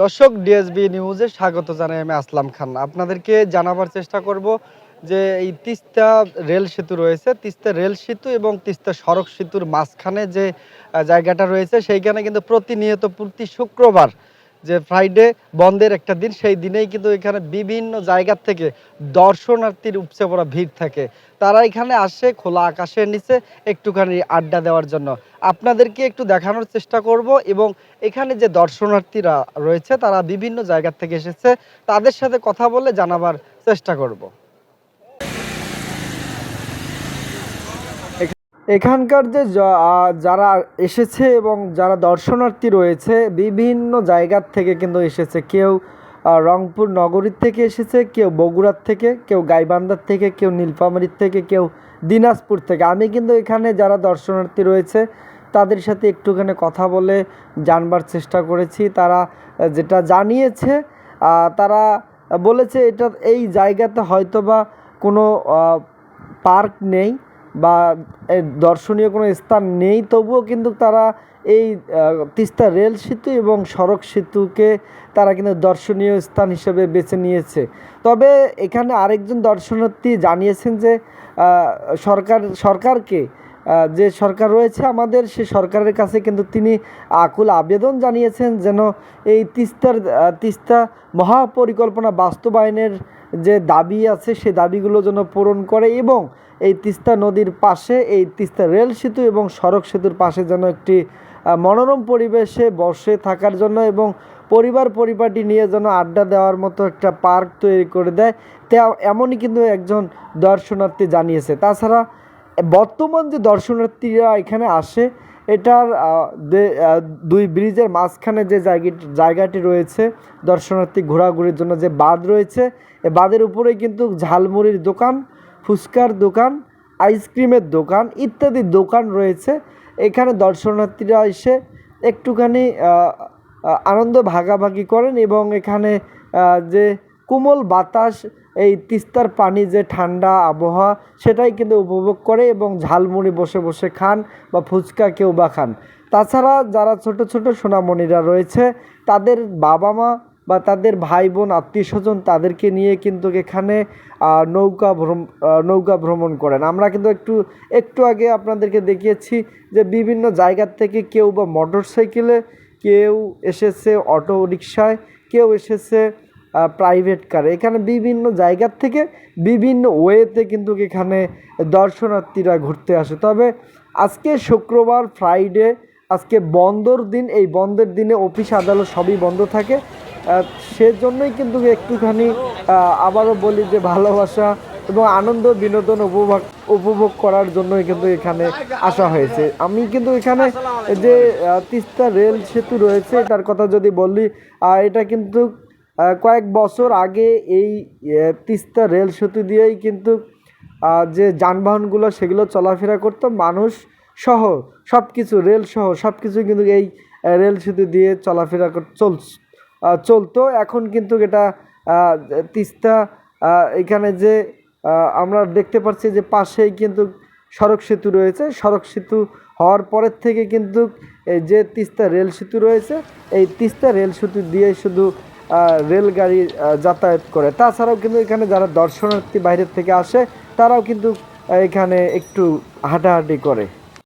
দর্শক ডিএসবি নিউজে স্বাগত জানাই আমি আসলাম খান। আপনাদেরকে জানাবার চেষ্টা করব যে এই তিস্তা রেল সেতু রয়েছে, তিস্তা রেল সেতু এবং তিস্তা সড়ক সেতুর মাঝখানে যে জায়গাটা রয়েছে, সেইখানে কিন্তু প্রতিনিয়ত প্রতি শুক্রবার যে ফ্রাইডে বন্ধের একটা দিন, সেই দিনেই কিন্তু এখানে বিভিন্ন জায়গার থেকে দর্শনার্থীর উপচে পড়া ভিড় থাকে। তারা এখানে আসে খোলা আকাশের নিচে একটুখানি আড্ডা দেওয়ার জন্য। আপনাদেরকে একটু দেখানোর চেষ্টা করব এবং এখানে যে দর্শনার্থীরা রয়েছে, তারা বিভিন্ন জায়গার থেকে এসেছে, তাদের সাথে কথা বলে জানাবার চেষ্টা করব। এখানকার যে যারা এসেছে এবং যারা দর্শনার্থী রয়েছে, বিভিন্ন জায়গার থেকে কিন্তু এসেছে। কেউ রংপুর নগরীর থেকে এসেছে, কেউ বগুড়ার থেকে, কেউ গাইবান্ধার থেকে, কেউ নীলফামারীর থেকে, কেউ দিনাজপুর থেকে। আমি কিন্তু এখানে যারা দর্শনার্থী রয়েছে, তাদের সাথে একটুখানি কথা বলে জানবার চেষ্টা করেছি। তারা যেটা জানিয়েছে তারা বলেছে এটা, এই জায়গাতে হয়তোবা কোনো পার্ক নেই। বা দর্শনীয় কোনো স্থান নেই, তবুও কিন্তু তারা এই তিস্তা রেল সেতু এবং সড়ক সেতুকে তারা কিন্তু দর্শনীয় স্থান হিসেবে বেছে নিয়েছে। তবে এখানে আরেকজন দর্শনার্থী জানিয়েছেন যে সরকার, সরকারকে যে সরকার রয়েছে আমাদের, সে সরকারের কাছে কিন্তু তিনি আকুল আবেদন জানিয়েছেন যেন এই তিস্তার তিস্তা মহাপরিকল্পনা বাস্তবায়নের যে দাবি আছে, সে দাবিগুলো যেন পূরণ করে এবং এই তিস্তা নদীর পাশে, এই তিস্তা রেল সেতু এবং সড়ক সেতুর পাশে যেন একটি মনোরম পরিবেশে বসে থাকার জন্য এবং পরিবার পরিপাটি নিয়ে যেন আড্ডা দেওয়ার মতো একটা পার্ক তৈরি করে দেয়। তে এমনই কিন্তু একজন দর্শনার্থী জানিয়েছে। তাছাড়া বর্তমান যে দর্শনার্থীরা এখানে আসে, এটার দুই ব্রিজের মাঝখানে যে জায়গাটি জায়গাটি রয়েছে, দর্শনার্থী ঘোরাঘুরির জন্য যে বাঁধ রয়েছে এই বাঁধের উপরে কিন্তু ঝালমুড়ির দোকান, ফুচকার দোকান, আইসক্রিমের দোকান ইত্যাদি দোকান রয়েছে। এখানে দর্শনার্থীরা এসে একটুখানি আনন্দ ভাগাভাগি করেন এবং এখানে যে কোমল বাতাস এই তিস্তার পানি যে ঠান্ডা আবহাওয়া, সেটাই কিন্তু উপভোগ করে এবং ঝালমুড়ি বসে বসে খান বা ফুচকা কেউ বা খান। তাছাড়া যারা ছোট ছোট সোনামণিরা রয়েছে, তাদের বাবা মা বা তাদের ভাই বোন, আত্মীয় স্বজন তাদেরকে নিয়ে কিন্তু এখানে নৌকা ভ্রম নৌকা ভ্রমণ করেন। আমরা কিন্তু একটু একটু আগে আপনাদেরকে দেখিয়েছি যে বিভিন্ন জায়গার থেকে কেউ বা মোটর সাইকেলে কেউ এসেছে অটো রিক্সায় কেউ এসেছে প্রাইভেট কারে এখানে বিভিন্ন জায়গার থেকে বিভিন্ন ওয়েতে কিন্তু এখানে দর্শনার্থীরা ঘুরতে আসে। তবে আজকে শুক্রবার ফ্রাইডে আজকে বন্ধর দিন, এই বন্ধের দিনে অফিস আদালত সবই বন্ধ থাকে। সেজন্যই কিন্তু একটুখানি আবারও বলি যে ভালোবাসা এবং আনন্দ, বিনোদন উপভোগ উপভোগ করার জন্যই কিন্তু এখানে আসা হয়েছে। আমি কিন্তু এখানে যে তিস্তা রেল সেতু রয়েছে তার কথা যদি বলি এটা কিন্তু কয়েক বছর আগে এই তিস্তা রেল সেতু দিয়েই কিন্তু যে যানবাহনগুলো সেগুলো চলাফেরা করতো, মানুষ সহ সব কিছু রেল সহ সব কিছু কিন্তু এই রেল সেতু দিয়ে চলাফেরা চল চলতো। এখন কিন্তু এটা তিস্তা এখানে যে আমরা দেখতে পাচ্ছি যে পাশেই কিন্তু সড়ক সেতু রয়েছে। সড়ক সেতু হওয়ার পরের থেকে কিন্তু এই যে তিস্তা রেল সেতু রয়েছে, এই তিস্তা রেল সেতু দিয়ে শুধু রেলগাড়ি যাতায়াত করে। তাছাড়াও কিন্তু এখানে যারা দর্শনার্থী বাইরের থেকে আসে, তারাও কিন্তু এখানে একটু হাঁটাহাঁটি করে।